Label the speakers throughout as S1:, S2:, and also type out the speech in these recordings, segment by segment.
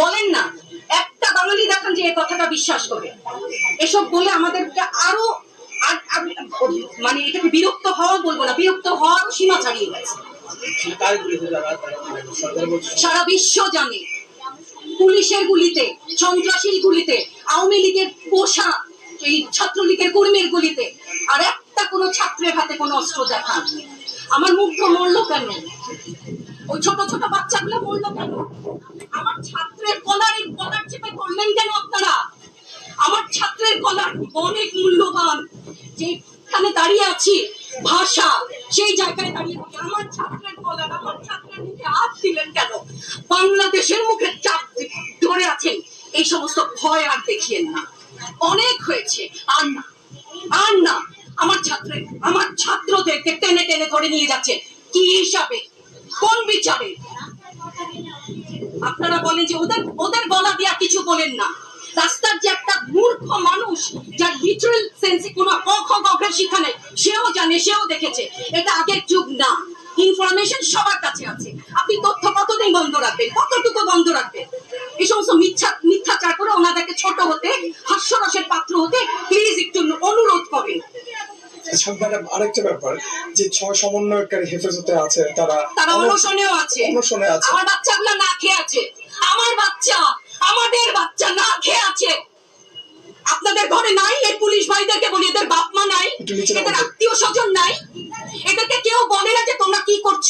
S1: বলেন না, একটা বাঙালি দেখান যে এই কথাটা বিশ্বাস করে। এসব বলে আমাদেরকে আরও মানে এটাকে বিরক্ত হওয়া বলব না, বিরক্ত হওয়ারও সীমা ছাড়িয়ে গেছে। সারা বিশ্ব জানে, পুলিশের গুলিতে, সন্ত্রাসীর গুলিতে, আওয়ামী লীগের পোষা, এই ছাত্রলীগের কর্মীর গুলিতে, আর একটা কোনো ছাত্রের হাতে কোনো অস্ত্র দেখান। আমার মুগ্ধ মরলো কেন? ওই ছোট ছোট বাচ্চাগুলো মরলো কেন? আমার ছাত্রের কলার কলার চেপে করলেন কেন আপনারা আমার কলার অনেক মূল্যবান। যেখানে দাঁড়িয়ে আছি, ভাষা, সেই জায়গায় দাঁড়িয়ে আমার ছাত্রের কলার, আমার ছাত্রের মুখে দিলেন কেন? বাংলাদেশের মুখে চাপ ধরে আছেন, এই সমস্ত ভয় আর দেখিয়েন না। অনেক হয়েছে, আর না আর না। আমার ছাত্রের আমার ছাত্রদেরকে টেনে টেনে ধরে নিয়ে যাচ্ছে। কি হিসাবে? কোন বিচারে? আপনারা বলেন যে ওদের ওদের গলা দিয়া কিছু বলেন না। মূর্খ মানুষ যার লিটারাল সেন্সে কোনো ক খ শিক্ষা নেই। সেও জানে সেও দেখেছে। এটা আগের যুগ না। ইনফরমেশন সবার কাছে আছে। আপনি তথ্য কতদিন বন্ধ রাখবেন? কতটুকু বন্ধ রাখবেন? এই সমস্ত মিথ্যা মিথ্যাচার করে ওনাদেরকে ছোট হতে হাস্যরসের পাত্র হতে প্লিজ একটু অনুরোধ করেন
S2: আচ্ছা ম্যাডাম আরেকটা ব্যাপার যে ছয় সমন্বয়কারী হেফাজতে আছে তারা
S1: তারা অনশনেও আছে।
S2: অনশনে আছে।
S1: আমার বাচ্চাগুলো না খেয়ে আছে। আমার বাচ্চা আমাদের বাচ্চা না খেয়ে আছে। আপনাদের ঘরে নাই এই পুলিশ ভাইদেরকে বলি এদের বাপ মা নাই এদের আত্মীয় স্বজন নাই। এদেরকে কেউ বলে না যে তোমরা কি করছ।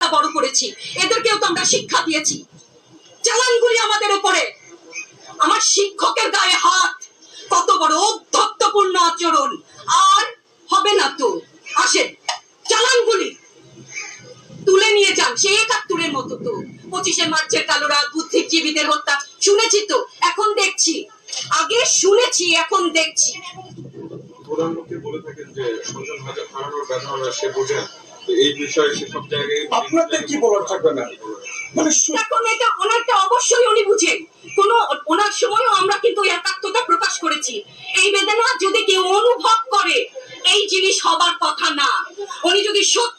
S1: বড় করেছি এদেরকেও তো আমরা শিক্ষা দিয়েছি। চালানগুলি আমাদের উপরে। আমার শিক্ষকের গায়ে হাত। কত বড় অধ্যত্বপূর্ণ আচরণ। মতো তো। পঁচিশে মার্চের কালোরা বুদ্ধিজীবীদের হত্যা। শুনেছি তো এখন দেখছি। আগে শুনেছি এখন দেখছি।
S3: প্রধানমন্ত্রী বলে থাকেন যে সঞ্জন হারানোর বেদনা সে বোঝেন। এই বিষয়ে সে জায়গায়
S2: আপনাদের কি বলার থাকবে না? মানে
S1: এখন এটা ওনারটা অবশ্যই উনি বুঝেন। কোন ওনার সময়ও আমরা কিন্তু একাত্মতা প্রকাশ করেছি। এই বেদনা যদি কেউ অনুভব করে এই জিনিস হবার কথা না। উনি যদি সত্যিই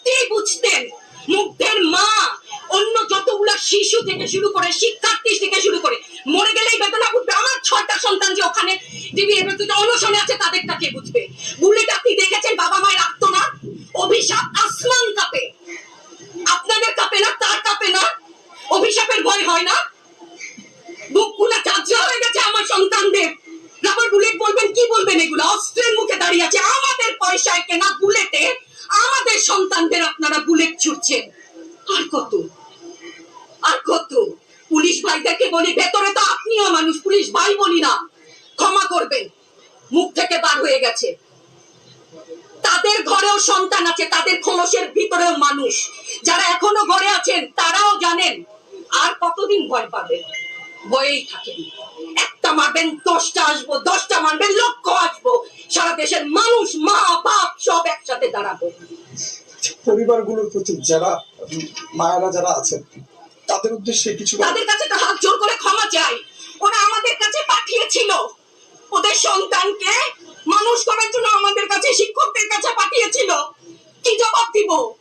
S1: থেকে শুরু করে, শিক্ষার্থী থেকে শুরু করে, মরে গেলেই বেদনা বুঝবে আমার ছয়টা সন্তান যে ওখানে দিবি অনশনে আছে, তাদেরটা কে বুঝবে? বুলেট আপনি দেখেছেন? বাবা মায়ের আত্মনাথ অভিশাপ আসমান কাপে। আপনাদের কাপে না, তার কাপে না? অভিশাপের ভয় হয় না? বুকগুলা চাচা হয়ে গেছে আমার সন্তানদের। বুলেট বলবেন, কি বলবেন এগুলো? অস্ত্রের মুখে দাঁড়িয়ে আছে। আমাদের পয়সায় কেনা বুলেটে আমাদের সন্তানদের আপনারা বুলেট ছুটছেন বলি, ভেতরে তো আপনিও মানুষ, পুলিশ ভাই বলি না। ক্ষমা করবেন। মুখ থেকে বার হয়ে গেছে। তাদের ঘরেও সন্তান আছে, তাদের খোলসের ভিতরেও মানুষ। যারা এখনও ঘরে আছেন, তারাও জানেন, আর কতদিন ভয় পাবেন? ভয়েই থাকেন। একটা মারবেন, দশটা আসব, দশটা মারবেন লক্ষ আসব। সারা দেশের মানুষ, মা, বাপ, সব একসাথে দাঁড়াবো।
S2: পরিবারগুলোর প্রতি যারা, মায়েরা যারা আছেন তাদের উদ্দেশ্যে কিছু
S1: তাদের কাছে তো হাত জোর করে ক্ষমা চাই। ওরা আমাদের কাছে পাঠিয়েছিল। ওদের সন্তানকে মানুষ করার জন্য আমাদের কাছে, শিক্ষকদের কাছে পাঠিয়েছিল। কি জবাব দিব?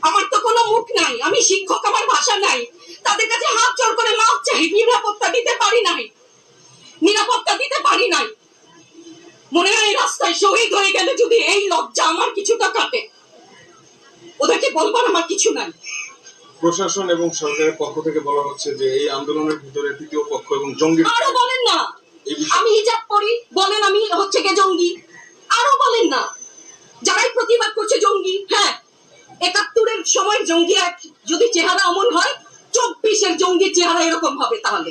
S1: আমার তো কোনো মুখ নাই। আমি শিক্ষক, আমার ভাষা নাই। তাদের কাছে হাত জোর করে মাপ চাই। নিরাপত্তা দিতে পারি নাই। নিরাপত্তা দিতে পারি নাই। মনে হয় রাস্তায় শহীদ হয়ে গেলে যদি এই লজ্জা আমার কিছুটা কাটে। ওদেরকে বলবার আমার কিছু নাই।
S3: প্রশাসন এবং সরকারের পক্ষ থেকে বলা হচ্ছে যে এই আন্দোলনের ভিতরে তৃতীয় পক্ষ এবং জঙ্গির
S1: আরও বলেন না। আমি হিজাব পরি বলেন আমি হচ্ছে গে জঙ্গি। আরও বলেন না। যারাই প্রতিবাদ করছে জঙ্গি হ্যাঁ একাত্তরের সময় জঙ্গি এক যদি চেহারা অমন হয় চব্বিশের জঙ্গির চেহারা এরকম হবে তাহলে।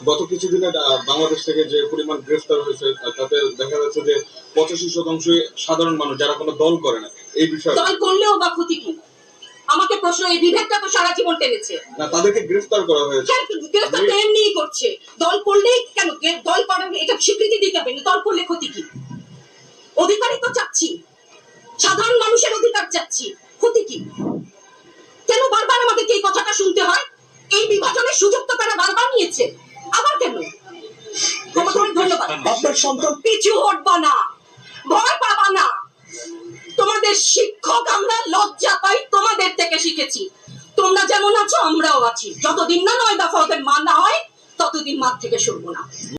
S3: গত কিছুদিনে বাংলাদেশ থেকে যে পরিমাণ গ্রেফতার হয়েছে তাতে দেখা যাচ্ছে যে পঁচাশি শতাংশই সাধারণ মানুষ যারা কোনো দল করে না এই বিষয়ে
S1: দল করলেও বা ক্ষতি কি? প্রশ্ন এই বিভেদটা তো সারা জীবন টেনেছে।
S3: না তাদেরকে গ্রেফতার করা হয়েছে।
S1: গ্রেফতার তো এমনিই করছে। দল করলেই কেন দল করার এটা স্বীকৃতি দিতে হবে দল করলে ক্ষতি কি? অধিকারই তো চাচ্ছি। সাধারণ মানুষের অধিকার চাচ্ছি ক্ষতি কি? কেন বারবার আমাদেরকে এই কথাটা শুনতে হয়? এই বিভাজনের সুযোগ তো তারা বারবার নিয়েছে। আবার কেন? করে ধন্যবাদ।
S2: আপনার সন্তান
S1: পিছু হটবা না। ভয় পাবা না। তোমাদের শিক্ষক আমরা, লজ্জা পাই তোমাদের থেকে শিখেছি। তোমরা যেমন আছো, আমরাও আছি। যতদিন না নয় দফা ওদের মানা হয়, ততদিন মাঠ থেকে সরবো না।